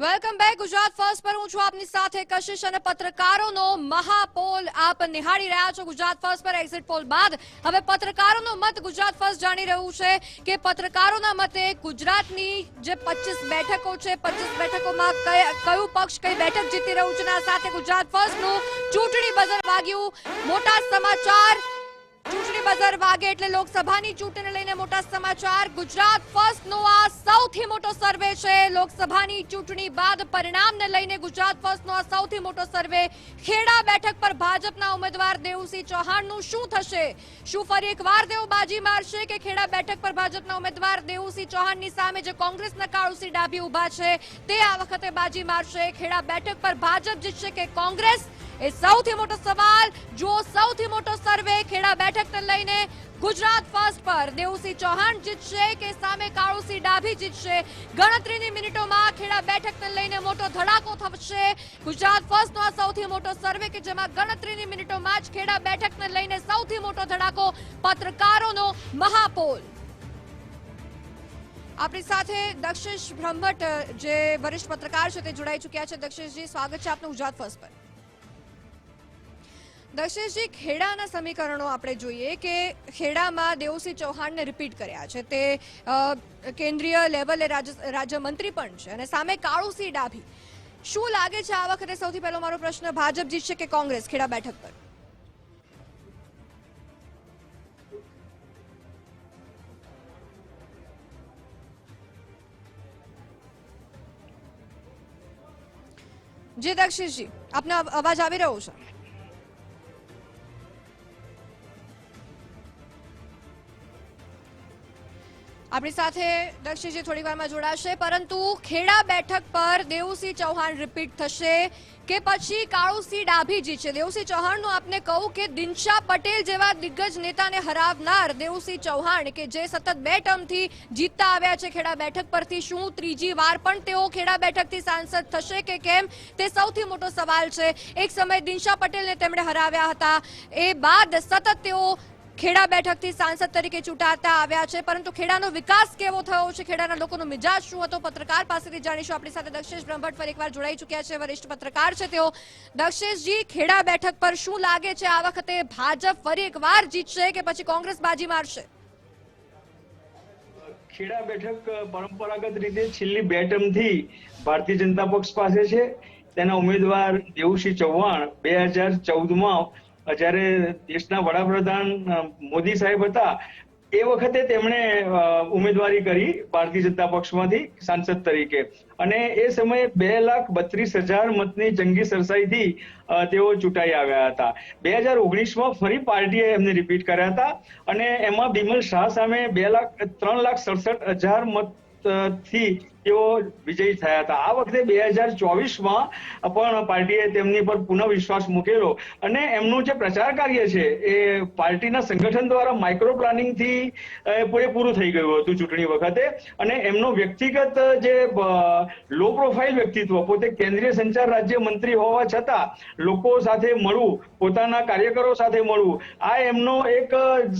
Welcome back Gujarat first પર હું છું આપની સાથે કશિશ અને પત્રકારોનો મહાપોલ. આપ નિહાળી રહ્યા છો ગુજરાત ફર્સ્ટ પર એક્ઝિટ પોલ બાદ. હવે પત્રકારોનો મત ગુજરાત ફર્સ્ટ જાણી રહ્યું છે કે પત્રકારોના મતે ગુજરાતની જે 25 બેઠકો છે 25 બેઠકોમાં કય- પક્ષ કઈ બેઠક જીતી રહ્યું છે આ સાથે ગુજરાત ફર્સ્ટનું ચૂંટણી બઝર વાગ્યું. મોટા સમાચાર ચૂંટણી બજાર વાગે એટલે લોકસભાની ચૂંટણીને લઈને મોટા સમાચાર. ગુજરાત ફર્સ્ટનો આ સૌથી મોટો સર્વે છે. લોકસભાની ચૂંટણી બાદ પરિણામને લઈને ગુજરાત ફર્સ્ટનો આ સૌથી મોટો સર્વે. ખેડા બેઠક પર ભાજપના ઉમેદવાર દેવુસિંહ ચૌહાણનું શું થશે? શું ફરી એકવાર તેઓ બાજી મારશે કે ખેડા બેઠક પર ભાજપના ઉમેદવાર દેવુસિંહ ચૌહાણની સામે જે કોંગ્રેસના કાળુસિંહ ડાભી ઊભા છે, તે આ વખતે બાજી મારશે. ખેડા બેઠક પર ભાજપ જીતશે કે કોંગ્રેસ? એ સૌથી મોટો સવાલ, જો સૌથી મોટો સર્વે ખેડા બેઠકને લઈને ગુજરાત ફર્સ્ટ પર દેવુસિંહ ચૌહાણ જીતશે કે સામે કાળુસિંહ ડાભી જીતશે? ગણતરીની મિનિટોમાં ખેડા બેઠકને લઈને મોટો ધડાકો થશે. ગુજરાત ફર્સ્ટનો આ સૌથી મોટો સર્વે કે જેમાં ગણતરીની મિનિટોમાં જ ખેડા બેઠકને લઈને સૌથી મોટો ધડાકો પત્રકારોનો મહાપોલ. આપણી સાથે દક્ષેશ બ્રહ્મટ, જે વરિષ્ઠ પત્રકાર છે, તે જોડાઈ ચૂક્યા છે. દક્ષેશજી, સ્વાગત છે આપનું ગુજરાત ફર્સ્ટ પર. દક્ષેશજી ખેડાના સમીકરણો આપણે જોઈએ કે ખેડામાં દેવસિંહ ચૌહાણને રિપીટ કર્યા છે. તે કેન્દ્રીય લેવલે રાજ્યમંત્રી પણ છે અને સામે કાળુસિંહ ડાભી. શું લાગે છે આ વખતે સૌથી પહેલો મારો પ્રશ્ન? ભાજપ જીતશે કે કોંગ્રેસ? ખેડા બેઠક પર. જી દક્ષિશજી આપનો અવાજ આવી રહ્યો છે? આપણી સાથે દક્ષિણજી થોડી વારમાં જોડાશે, પરંતુ ખેડા બેઠક પર દેવુસિંહ ચૌહાણ રિપીટ થશે કે પછી કાળુસિંહ ડાભી જીતશે? દેવુસિંહ ચૌહાણનું આપને કહું કે દિનશા પટેલ જેવા દિગ્ગજ નેતાને હરાવનાર દેવુસિંહ ચૌહાણ કે જે સતત બે ટર્મથી જીતતા આવ્યા છે ખેડા બેઠક પરથી, શું ત્રીજી વાર પણ તેઓ ખેડા બેઠકથી સાંસદ થશે કે કેમ? તે સૌથી મોટો સવાલ છે. એક સમય દિનશા પટેલને તેમણે હરાવ્યા હતા. એ બાદ સતત તેઓ ખેડા બેઠકથી સાંસદ તરીકે ચૂંટાતા આવ્યા છે. પરંતુ ખેડાનો વિકાસ કેવો થયો છે? ખેડાના લોકોનો મિજાજ શું હતો? પત્રકાર પાસેથી જાણીશું. આપણી સાથે દક્ષેશ બ્રહ્મભટ્ટ ફરી એકવાર જોડાઈ ચૂક્યા છે. વરિષ્ઠ પત્રકાર છે તેઓ. દક્ષેશજી, ખેડા બેઠક પર શું લાગે છે? આ વખતે ભાજપ ફરી એકવાર જીતશે કે પછી કોંગ્રેસ બાજી મારશે? ખેડા બેઠક પરંપરાગત રીતે છેલ્લી બે ટર્મથી ભારતીય જનતા પક્ષ પાસે છે. તેના ઉમેદવાર દેવુસિંહ ચૌહાણ બે હજાર ચૌદમાં જ્યારે દેશના વડાપ્રધાન મોદી સાહેબ હતા, એ વખતે તેમણે ઉમેદવારી કરી ભારતીય જનતા પક્ષમાંથી સાંસદ તરીકે. અને એ સમયે બે લાખ બત્રીસ હજાર મતની જંગી સરસાઈથી તેઓ ચૂંટાઈ આવ્યા હતા. બે હજાર ઓગણીસમાં ફરી પાર્ટીએ એમને રિપીટ કર્યા હતા અને એમાં બિમલ શાહ સામે બે લાખ, ત્રણ લાખ સડસઠ હજાર મતથી તેઓ વિજયી થયા હતા. આ વખતે બે હજાર ચોવીસમાં પણ પાર્ટીએ તેમની પર પુનઃ વિશ્વાસ મૂકેલો અને એમનું જે પ્રચાર કાર્ય છે એ પાર્ટીના સંગઠન દ્વારા માઇક્રો પ્લાનિંગથી પૂરેપૂરું થઈ ગયું હતું ચૂંટણી વખતે અને એમનો વ્યક્તિગત જે લો પ્રોફાઇલ વ્યક્તિત્વ પોતે કેન્દ્રીય સંચાર રાજ્ય મંત્રી હોવા છતાં લોકો સાથે મળવું, પોતાના કાર્યકરો સાથે મળવું, આ એમનો એક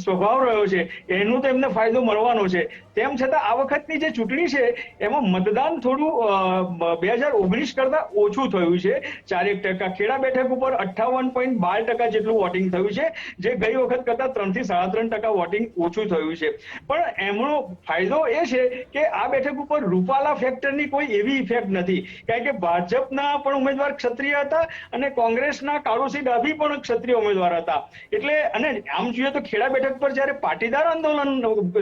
સ્વભાવ રહ્યો છે. એનું તો એમને ફાયદો મળવાનો છે. તેમ છતાં આ વખતની જે ચૂંટણી છે એમાં મતદાન થોડું બે હજાર ઓગણીસ કરતા ઓછું થયું છે. ચારેક ટકા ખેડા બેઠક ઉપર અઠ્ઠાવન પોઈન્ટ બાર ટકા જેટલું વોટિંગ થયું છે, જે ગઈ વખત કરતા ત્રણથી સાડા ત્રણ ટકા વોટિંગ ઓછું થયું છે. પણ એમનો ફાયદો એ છે કે આ બેઠક ઉપર રૂપાલા ફેક્ટરની કોઈ એવી ઇફેક્ટ નથી. કારણ કે ભાજપના પણ ઉમેદવાર ક્ષત્રિય હતા અને કોંગ્રેસના કાળુસિંહ ડાભી પણ ક્ષત્રિય ઉમેદવાર હતા. એટલે, અને આમ જોઈએ તો ખેડા બેઠક પર જ્યારે પાટીદાર આંદોલન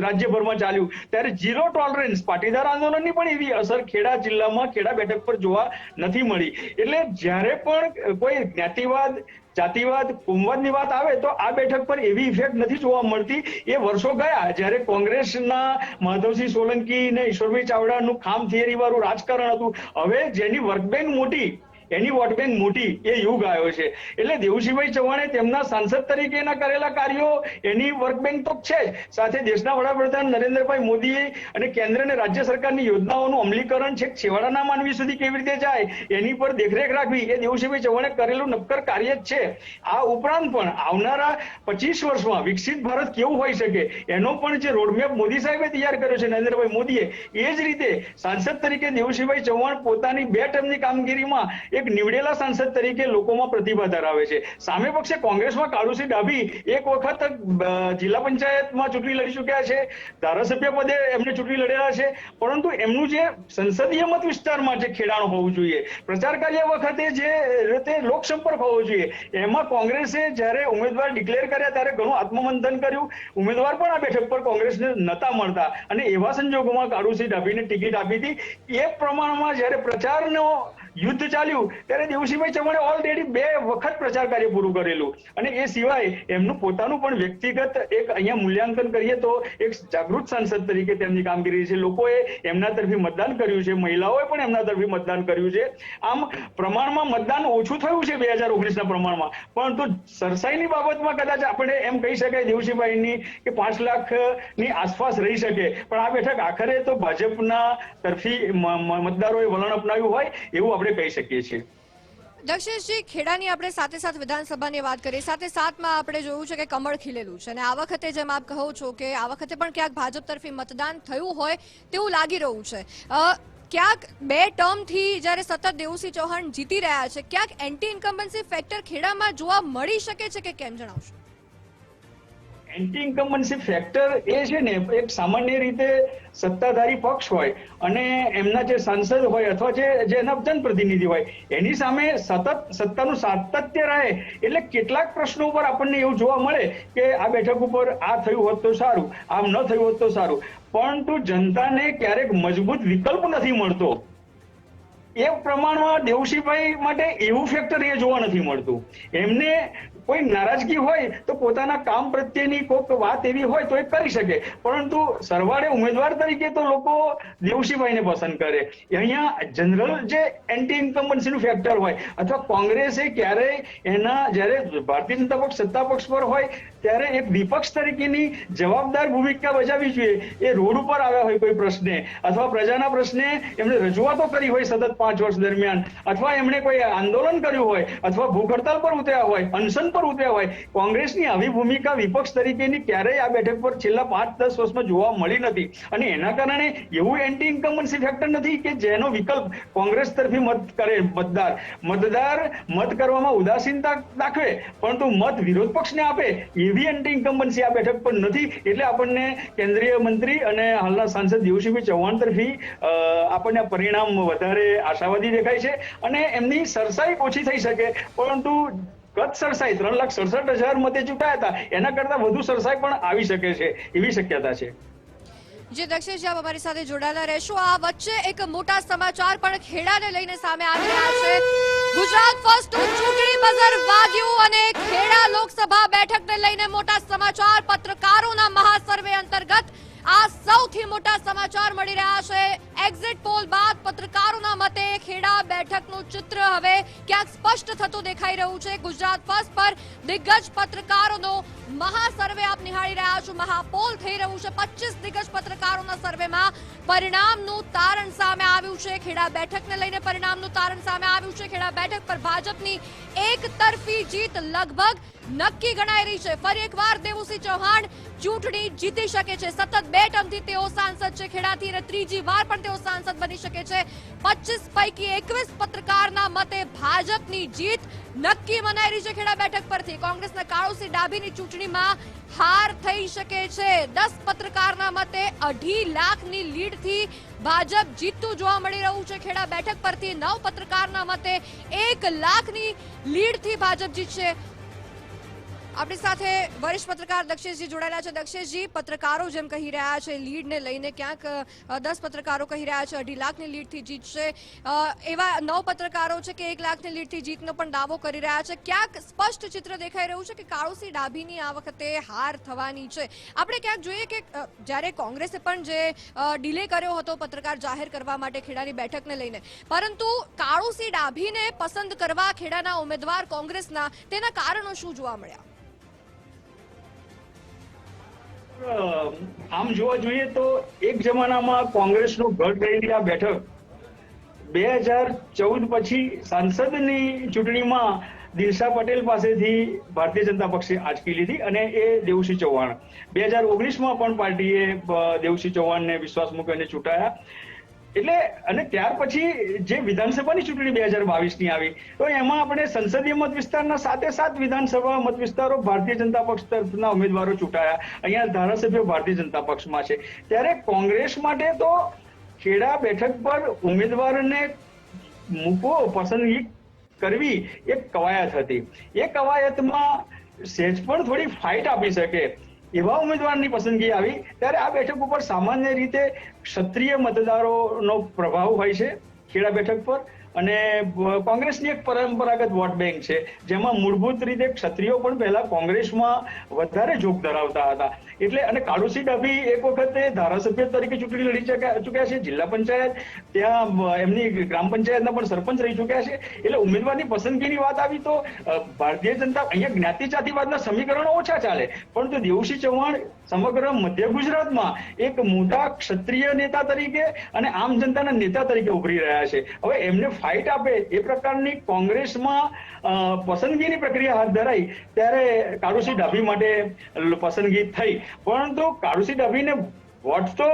રાજ્યભરમાં ચાલ્યું, ત્યારે ઝીરો ટોલરન્સ પાટીદાર આંદોલનની પણ એવી અસર ખેડા જિલ્લામાં ખેડા બેઠક પર જોવા નથી મળી. એટલે જ્યારે પણ કોઈ જ્ઞાતિવાદ, જાતિવાદ કોમવાદની વાત આવે તો આ બેઠક પર એવી ઇફેક્ટ નથી જોવા મળતી. એ વર્ષો ગયા જ્યારે કોંગ્રેસના માધવસિંહ સોલંકી ને ઈશ્વરભાઈ ચાવડાનું ખામ થિયરી વાળું રાજકારણ હતું. હવે જેની વર્ક મોટી એની વોટ બેંક મોટી એ યુગ આવ્યો છે. એટલે દેવુસિંહભાઈ ચૌહાણે તેમના સાંસદ તરીકેના કરેલા કાર્યો એની વર્ક બેંક તો છે જ. સાથે દેશના વડાપ્રધાન નરેન્દ્રભાઈ મોદીએ અને કેન્દ્ર અને રાજ્ય સરકારની યોજનાઓનું અમલીકરણ છેક છેવાડાના માનવી સુધી કેવી રીતે જાય, એની પર દેખરેખ રાખવી, એ દેવુસિંહભાઈ ચૌહાણે કરેલું નક્કર કાર્ય જ છે. આ ઉપરાંત પણ આવનારા પચીસ વર્ષમાં વિકસિત ભારત કેવું હોઈ શકે, એનો પણ જે રોડમેપ મોદી સાહેબે તૈયાર કર્યો છે, નરેન્દ્રભાઈ મોદીએ, એ જ રીતે સાંસદ તરીકે દેવુસિંહભાઈ ચૌહાણ પોતાની બે ટર્મની કામગીરીમાં એક નીવડેલા સાંસદ તરીકે લોકોમાં પ્રતિભા ધરાવે છે. સામે પક્ષે કોંગ્રેસમાં કાળુસિંહ ડાભી એક વખત જિલ્લા પંચાયતમાં ચૂંટણી લડી ચૂક્યા છે. ધારાસભ્ય પદે એમને ચૂંટણી લડેલા છે. પરંતુ એમનું જે સંસદીય મત વિસ્તારમાં જે ખેડાણ હોવું જોઈએ. પ્રચાર કાર્ય વખતે જે રીતે લોકસંપર્ક હોવો જોઈએ. એમાં કોંગ્રેસે જ્યારે ઉમેદવાર ડિક્લેર કર્યા ત્યારે ઘણું આત્મમંથન કર્યું. ઉમેદવાર પણ આ બેઠક પર કોંગ્રેસને નતા મળતા. અને એવા સંજોગોમાં કાળુસિંહ ડાભીને ટિકિટ આપી હતી. એ પ્રમાણમાં જ્યારે પ્રચારનો યુદ્ધ ચાલ્યું, ત્યારે દેવસિંહભાઈ ચૌહાણે ઓલરેડી બે વખત પ્રચાર કાર્ય પૂરું કરેલું. અને એ સિવાય એમનું પોતાનું પણ વ્યક્તિગત એક અહીંયા મૂલ્યાંકન કરીએ તો એક જાગૃત સાંસદ તરીકે તેમની કામગીરી છે. લોકોએ એમના તરફી મતદાન કર્યું છે. મહિલાઓએ પણ એમના તરફી મતદાન કર્યું છે. આમ પ્રમાણમાં મતદાન ઓછું થયું છે બે હજાર ઓગણીસના પ્રમાણમાં. પરંતુ સરસાઈની બાબતમાં કદાચ આપણે એમ કહી શકાય દેવસિંહભાઈની કે પાંચ લાખની આસપાસ રહી શકે. પણ આ બેઠક આખરે તો ભાજપના તરફી મતદારોએ વલણ અપનાવ્યું હોય એવું આપણે કહી શકીએ છીએ. દક્ષેશજી, ખેડાની આપણે સાથે સાથે વિધાનસભાની વાત કરીએ. સાથે સાથમાં આપણે જોયું છે કે કમળ ખીલેલું છે. અને આ વખતે જેમ આપ કહો છો કે આ વખતે પણ ક્યાંક ભાજપ તરફી મતદાન થયું હોય તેવું લાગી રહ્યું છે. ક્યાંક બે ટર્મથી જ્યારે સતત દેવુસિંહ ચૌહાણ જીતી રહ્યા છે, ક્યાંક એન્ટી ઇન્કમ્બન્સી ફેક્ટર ખેડામાં જોવા મળી શકે છે કે કેમ જણાવશો? એન્ટી ઇન્કમ્બન્સી ફેક્ટર એ છે ને, એક સામાન્ય રીતે સત્તાધારી પક્ષ હોય અને એમના જે સાંસદ હોય અથવા જે જેના જનપ્રતિનિધિ હોય, એની સામે સતત સત્તાનું સાતત્ય રહે એટલે કેટલાક પ્રશ્નો ઉપર આપણને એવું જોવા મળે કે આ બેઠક ઉપર આ થયું હોત તો સારું, આમ ન થયું હોત તો સારું. પરંતુ જનતાને ક્યારેક મજબૂત વિકલ્પ નથી મળતો. એ પ્રમાણમાં દેવસિંહભાઈ માટે એવું ફેક્ટર એ જોવા નથી મળતું. એમને કોઈ નારાજગી હોય તો પોતાના કામ પ્રત્યેની કોઈક વાત એવી હોય તો એ કરી શકે. પરંતુ સરવાળે ઉમેદવાર તરીકે તો લોકો દેવશીભાઈને પસંદ કરે. અહીંયા જનરલ જે એન્ટી ઇન્કમ્બન્સીનું ફેક્ટર હોય અથવા કોંગ્રેસે ક્યારેય એના, જ્યારે ભારતીય જનતા પક્ષ સત્તા પક્ષ પર હોય ત્યારે એક વિપક્ષ તરીકેની જવાબદાર ભૂમિકા બજાવવી જોઈએ. એ રોડ ઉપર આવ્યા હોય કોઈ પ્રશ્ને, અથવા પ્રજાના પ્રશ્ને એમણે રજૂઆતો કરી હોય સતત પાંચ વર્ષ દરમિયાન, અથવા એમણે કોઈ આંદોલન કર્યું હોય, અથવા ભૂખ હડતાલ પર ઉતર્યા હોય, અનશન પર ઉતર્યા હોય, કોંગ્રેસની આવી ભૂમિકા વિપક્ષ તરીકેની ક્યારેય આ બેઠક પર છેલ્લા પાંચ, દસ વર્ષમાં જોવા મળી નથી. અને એના કારણે એવું એન્ટી ઇન્કમ્બન્સી ફેક્ટર નથી કે જેનો વિકલ્પ કોંગ્રેસ તરફી મત કરે મતદાર. મતદાર મત કરવામાં ઉદાસીનતા દાખવે, પરંતુ મત વિરોધ પક્ષને આપે એવી એન્ટી ઇન્કમ્બન્સી આ બેઠક પર નથી. એટલે આપણને કેન્દ્રીય મંત્રી અને હાલના સાંસદ દેવુસિંહભાઈ ચૌહાણ તરફી આપણને પરિણામ વધારે આશાવાદી દેખાય છે અને એમની સરસાઈ ઓછી થઈ શકે. પરંતુ ગત સરસાઈ ત્રણ લાખ સડસઠ હજાર મતે ચૂંટાયા હતા. એના કરતા વધુ સરસાઈ પણ આવી શકે છે. એવી શક્યતા છે. જે દક્ષેશ આપ અમારી સાથે જોડાયેલા રહેશો. આ વચ્ચે એક મોટા સમાચાર પણ ખેડાને લઈને સામે આવી રહ્યા છે. ગુજરાત ફર્સ્ટ ચૂંટણી બઝર વાગ્યું અને ખેડા લોકસભા બેઠકને લઈને મોટા સમાચાર. પત્રકારોના મહાસર્વે અંતર્ગત આ સૌથી મોટા સમાચાર મળી રહ્યા છે. એક્ઝિટ પોલ બાદ પત્રકારોના મતે ખેડા બેઠકનું ચિત્ર હવે ક્યાંક સ્પષ્ટ થતું દેખાઈ રહ્યું છે. ગુજરાત ફર્સ્ટ પર દિગ્ગજ પત્રકારોનો મહાસર્વે આપ નિહાળી રહ્યા છો. મહાપોલ થઈ રહ્યું છે. પચીસ દિગ્ગજ પત્રકારોના સર્વેમાં પરિણામનું તારણ સામે આવ્યું છે. ખેડા બેઠકને લઈને પરિણામનું તારણ સામે આવ્યું છે. ખેડા બેઠક પર ભાજપની એક તરફી જીત લગભગ નક્કી ગણાઈ રહી છે. ફરી એકવાર દેવુસિંહ ચૌહાણ ચૂંટણી જીતી શકે છે. સતત બે ટર્મથી તેઓ સાંસદ છે. ખેડાથી અને ત્રીજી વાર પણ તેઓ સાંસદ બની શકે છે. પચીસ પૈકી એકવીસ પત્રકારના મતે ભાજપની જીત નક્કી મનાઈ રહી છે ખેડા બેઠક પરથી. કોંગ્રેસના કાળુસિંહ ડાભીની ચૂંટણીમાં હાર થઈ શકે છે. દસ પત્રકારના મતે અઢી લાખની લીડથી ભાજપ જીતતું જોવા મળી રહ્યું છે ખેડા બેઠક પરથી. નવ પત્રકારના મતે એક લાખની લીડથી ભાજપ જીતશે. આપણી સાથે વરિષ્ઠ પત્રકાર દક્ષેશજી જોડાયેલા છે. દક્ષેશજી, પત્રકારો જેમ કહી રહ્યા છે, લીડને લઈને ક્યાંક દસ પત્રકારો કહી રહ્યા છે, અઢી લાખની લીડથી જીતશે છે. એવા નવ પત્રકારો છે કે એક લાખની લીડથી જીતનો પણ દાવો કરી રહ્યા છે. ક્યાંક સ્પષ્ટ ચિત્ર દેખાઈ રહ્યું છે કે કાળુસિંહ ડાભીની આ વખતે હાર થવાની છે. આપણે ક્યાંક જોઈએ કે જ્યારે કોંગ્રેસે પણ જે ડિલે કર્યો હતો પત્રકાર જાહેર કરવા માટે ખેડાની બેઠકને લઈને, પરંતુ કાળુસિંહ ડાભીને પસંદ કરવા ખેડાના ઉમેદવાર કોંગ્રેસના, તેના કારણો શું જોવા મળ્યા? આમ જોવા જોઈએ તો એક જમાનામાં કોંગ્રેસનું ગઢ રહેલી આ બેઠક બે હજાર ચૌદ પછી સાંસદની ચૂંટણીમાં દિલશા પટેલ પાસેથી ભારતીય જનતા પક્ષે આંચકી લીધી અને એ દેવસિંહ ચૌહાણ. બે હજાર ઓગણીસમાં પણ પાર્ટીએ દેવસિંહ ચૌહાણને વિશ્વાસ મૂકીને ચૂંટાયા. એટલે અને ત્યાર પછી જે વિધાનસભાની ચૂંટણી બે હજાર બાવીસની આવી, તો એમાં આપણે સંસદીય મત વિસ્તારના સાથે સાત વિધાનસભા મત વિસ્તારો ભારતીય જનતા પક્ષ તરફના ઉમેદવારો ચૂંટાયા. અહીંયા ધારાસભ્યો ભારતીય જનતા પક્ષમાં છે. ત્યારે કોંગ્રેસ માટે તો ખેડા બેઠક પર ઉમેદવારને મૂકવો, પસંદગી કરવી એ કવાયત હતી. એ કવાયતમાં સેજ પણ થોડી ફાઇટ આપી શકે. એવા ઉમેદવારની પસંદગી આવી, ત્યારે આ બેઠક ઉપર સામાન્ય રીતે ક્ષત્રિય મતદારોનો પ્રભાવ હોય છે, ખેડા બેઠક પર. અને કોંગ્રેસની એક પરંપરાગત વોટ બેંક છે, જેમાં મૂળભૂત રીતે ક્ષત્રિયો પણ પહેલા કોંગ્રેસમાં વધારે જોગ ધરાવતા હતા. એટલે અને કાળુસી ડાભી એક વખતે ધારાસભ્ય તરીકે ચૂંટણી લડી ચૂક્યા છે, જિલ્લા પંચાયત, ત્યાં એમની ગ્રામ પંચાયતના પણ સરપંચ રહી ચૂક્યા છે. એટલે ઉમેદવારની પસંદગીની વાત આવી તો ભારતીય જનતા અહીંયા જ્ઞાતિ જાતિવાદના સમીકરણો ઓછા ચાલે. પરંતુ દેવસિંહ ચૌહાણ સમગ્ર મધ્ય ગુજરાતમાં એક મોટા ક્ષત્રિય નેતા તરીકે અને આમ જનતાના નેતા તરીકે ઉભરી રહ્યા છે. હવે એમને ફાઇટ આપે એ પ્રકારની કોંગ્રેસમાં પસંદગીની પ્રક્રિયા હાથ ધરાઈ, ત્યારે કાળુસિંહ ડાભી માટે પસંદગી થઈ. પરંતુ કાળુસિંહ ડાભીને વોટ તો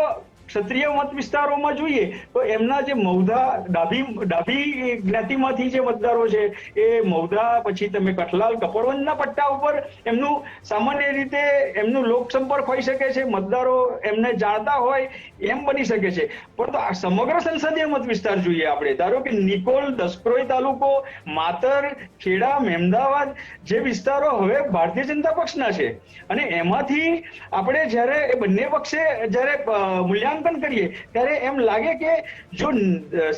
ક્ષત્રિય મત વિસ્તારોમાં જોઈએ તો એમના જે મૌધા ડાભી ડાભી જ્ઞાતિમાંથી જે મતદારો છે એ મૌધા પછી તમે કઠલાલ કપડવંજના પટ્ટા ઉપર એમનું સામાન્ય રીતે એમનું લોકસંપર્ક હોઈ શકે છે મતદારો એમને જાણતા હોય એમ બની શકે છે. પરંતુ આ સમગ્ર સંસદીય મત વિસ્તાર જોઈએ આપણે. ધારો કે નિકોલ દસક્રોઈ તાલુકો માતર ખેડા મહેમદાવાદ જે વિસ્તારો હવે ભારતીય જનતા પક્ષના છે. અને એમાંથી આપણે જ્યારે એ બંને પક્ષે જ્યારે અ, મૂલ્યાંકન કરીએ, ત્યારે એમ લાગે કે જો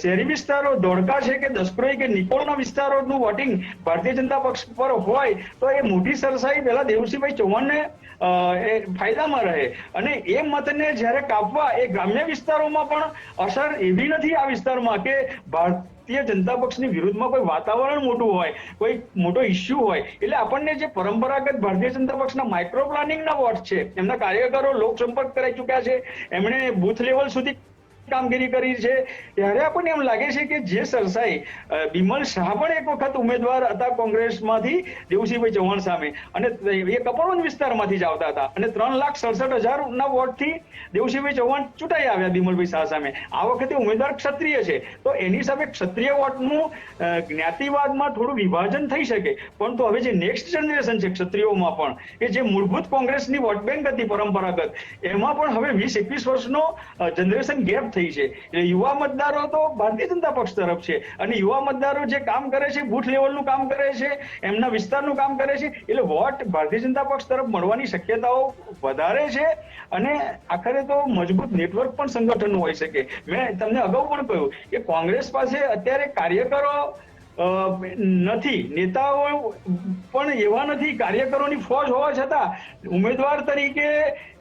શહેરી વિસ્તારો ધોળકા છે કે દસક્રોઈ કે નિકોલના વિસ્તારોનું વોટિંગ ભારતીય જનતા પક્ષ પર હોય, તો એ મોટી સરસાઈ પહેલા દેવસિંહભાઈ ચૌહાણને એ ફાયદામાં રહે. અને એ મતને જ્યારે કાપવા એ ગ્રામ્ય વિસ્તારોમાં પણ અસર એવી નથી આ વિસ્તારમાં કે ભારતીય જનતા પક્ષની વિરુદ્ધમાં કોઈ વાતાવરણ મોટું હોય, કોઈ મોટો ઇસ્યુ હોય, એટલે આપણને જે પરંપરાગત ભારતીય જનતા પક્ષના માઇક્રો પ્લાનિંગના વોટ છે, એમના કાર્યકરો લોકસંપર્ક કરાઈ ચૂક્યા છે, એમણે બૂથ લેવલ સુધી કામગીરી કરી છે. ત્યારે આપણને એમ લાગે છે કે જે સરસાઈ બિમલ શાહ પણ એક વખત ઉમેદવાર હતા કોંગ્રેસમાંથી દેવસિંહભાઈ ચૌહાણ સામે. અને એ કપડવંજ વિસ્તારમાંથી જ આવતા હતા. અને ત્રણ લાખ સડસઠ હજારના વોટથી દેવસિંહભાઈ ચૌહાણ ચૂંટાઈ આવ્યા બિમલભાઈ શાહ સામે. આ વખતે ઉમેદવાર ક્ષત્રિય છે. તો એની સામે ક્ષત્રિય વોટનું જ્ઞાતિવાદમાં થોડું વિભાજન થઈ શકે. પણ તો હવે જે નેક્સ્ટ જનરેશન છે ક્ષત્રિયોમાં પણ, કે જે મૂળભૂત કોંગ્રેસની વોટ બેંક હતી પરંપરાગત, એમાં પણ હવે વીસ, એકવીસ વર્ષનો જનરેશન ગેપ થઈ છે. એટલે યુવા મતદારો તો ભારતીય જનતા પક્ષ તરફ છે. અને યુવા મતદારો જે કામ કરે છે, બુથ લેવલનું કામ કરે છે, એમના વિસ્તારનું કામ કરે છે, એટલે વોટ ભારતીય જનતા પક્ષ તરફ મળવાની શક્યતાઓ વધારે છે. અને આખરે તો મજબૂત નેટવર્ક પણ સંગઠનનું હોઈ શકે. મેં તમને અગાઉ પણ કહ્યું કે કોંગ્રેસ પાસે અત્યારે કાર્યકરો નથી. નેતાઓ પણ એવા નથી. કાર્યકરોની ફોજ હોવા છતાં ઉમેદવાર તરીકે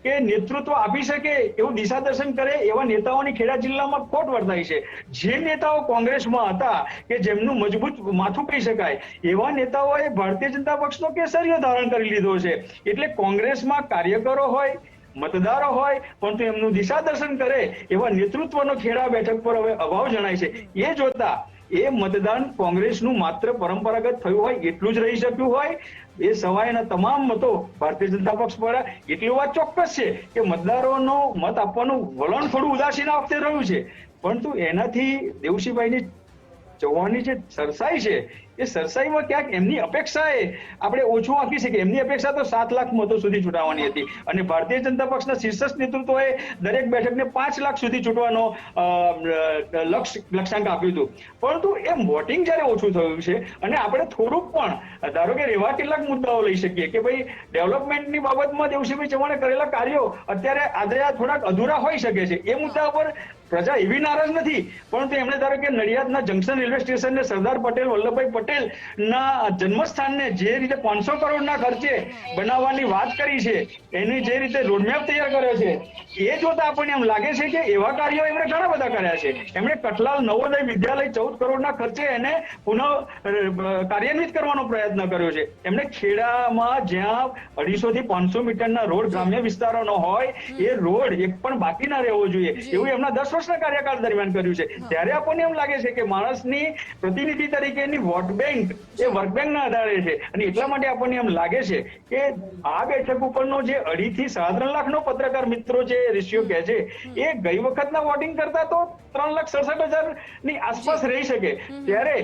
કે નેતૃત્વ આપી શકે એવું દિશા દર્શન કરે એવા નેતાઓની ખેડા જિલ્લામાં ખોટ વર્તાય છે. જે નેતાઓ કોંગ્રેસમાં હતા કે જેમનું મજબૂત માથું કહી શકાય, એવા નેતાઓએ ભારતીય જનતા પક્ષનો કેસરીઓ ધારણ કરી લીધો છે. એટલે કોંગ્રેસમાં કાર્યકરો હોય, મતદારો હોય, પરંતુ એમનું દિશા દર્શન કરે એવા નેતૃત્વનો ખેડા બેઠક પર હવે અભાવ જણાય છે. એ જોતા એ મતદાન કોંગ્રેસનું માત્ર પરંપરાગત થયું હોય, એટલું જ રહી શક્યું હોય. એ સવાયના તમામ મતો ભારતીય જનતા પક્ષ પર એટલી વાત ચોક્કસ છે કે મતદારોનો મત આપવાનું વલણ થોડું ઉદાસીન આ રહ્યું છે. પરંતુ એનાથી દેવસિંહભાઈની ચૌહાણની જે સરસાઈ છે એ સરસાઈમાં ક્યાંક એમની અપેક્ષાએ આપણે ઓછું આંકી શકીએ. એમની અપેક્ષા તો સાત લાખ મતો સુધી ચૂંટાવાની હતી. અને ભારતીય જનતા પક્ષના શીર્ષ નેતૃત્વએ દરેક બેઠકને પાંચ લાખ સુધી ચૂંટવાનો લક્ષ, લક્ષ્યાંક આપ્યું હતું. પરંતુ એ વોટિંગ જ્યારે ઓછું થયું છે અને આપણે થોડુંક પણ, ધારો કે એવા કેટલાક મુદ્દાઓ લઈ શકીએ કે ભાઈ ડેવલપમેન્ટની બાબતમાં દેવસિંહભાઈ ચૌહાણે કરેલા કાર્યો અત્યારે આદરે થોડાક અધૂરા હોઈ શકે છે. એ મુદ્દા પર પ્રજા એવી નારાજ નથી પરંતુ એમણે ધારો કે નડિયાદના જંકશન રેલવે સ્ટેશનને સરદાર પટેલ વલ્લભભાઈ પટેલ ના જન્મસ્થાનને જે રીતે પાંચસો કરોડના ખર્ચે બનાવવાની વાત કરી છે એની જે રીતે રોડમેપ તૈયાર કર્યો છે એ જોતા આપણને એમ લાગે છે કે એવા કાર્યો એમણે ઘણા બધા કર્યા છે. એમણે કઠલાલ નવોદય વિદ્યાલય ચૌદ કરોડના ખર્ચે એને પુનઃ કાર્યાન્વિત કરવાનો પ્રયત્ન કર્યો છે. એમણે ખેડામાં જ્યાં અઢીસો થી પાંચસો મીટરના રોડ ગ્રામ્ય વિસ્તારોનો હોય એ રોડ એક પણ બાકી ના રહેવો જોઈએ. એવું એમના દસ વર્ષના કાર્યકાળ દરમિયાન કર્યું છે. ત્યારે આપણને એમ લાગે છે કે માણસની પ્રતિનિધિ તરીકેની વોટ બેંક એ વર્ક બેંકના આધારે છે. અને એટલા માટે આપણને એમ લાગે છે કે આ બેઠક ઉપરનો જે અઢીથી સાડા ત્રણ લાખનો પત્રકાર મિત્રો જે રેશિયો કહે છે એ ગઈ વખતના વોટિંગ કરતા તો ત્રણ લાખ સડસઠ હજારની આસપાસ રહી શકે. ત્યારે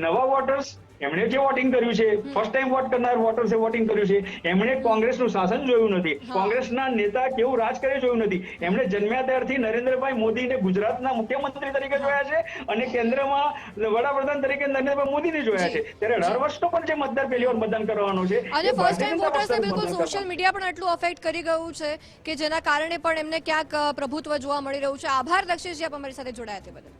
નવા વોટર્સ એમણે જે વોટિંગ કર્યું છે ફર્સ્ટ ટાઈમ વોટ કરનાર વોટર્સે વોટિંગ કર્યું છે. એમણે કોંગ્રેસનું શાસન જોયું નથી. કોંગ્રેસના નેતા કેવું રાજ કરે જોયું નથી. એમણે જન્મ્યા ત્યારથી નરેન્દ્રભાઈ મોદીને ગુજરાતના મુખ્યમંત્રી તરીકે જોયા છે અને કેન્દ્રમાં વડાપ્રધાન તરીકે નરેન્દ્રભાઈ મોદીને જોયા છે. ત્યારે દર વર્ષનો પણ જે મતદાર પહેલી વાર મતદાન કરવાનો છે અને ફર્સ્ટ ટાઈમ વોટર્સને બિલકુલ સોશિયલ મીડિયા પણ એટલું અફેક્ટ કરી ગયું છે કે જેના કારણે પણ એમને ક્યાંક પ્રભુત્વ જોવા મળી રહ્યું છે. આભાર દક્ષેશજી આપ અમારી સાથે જોડાયા તે બદલ.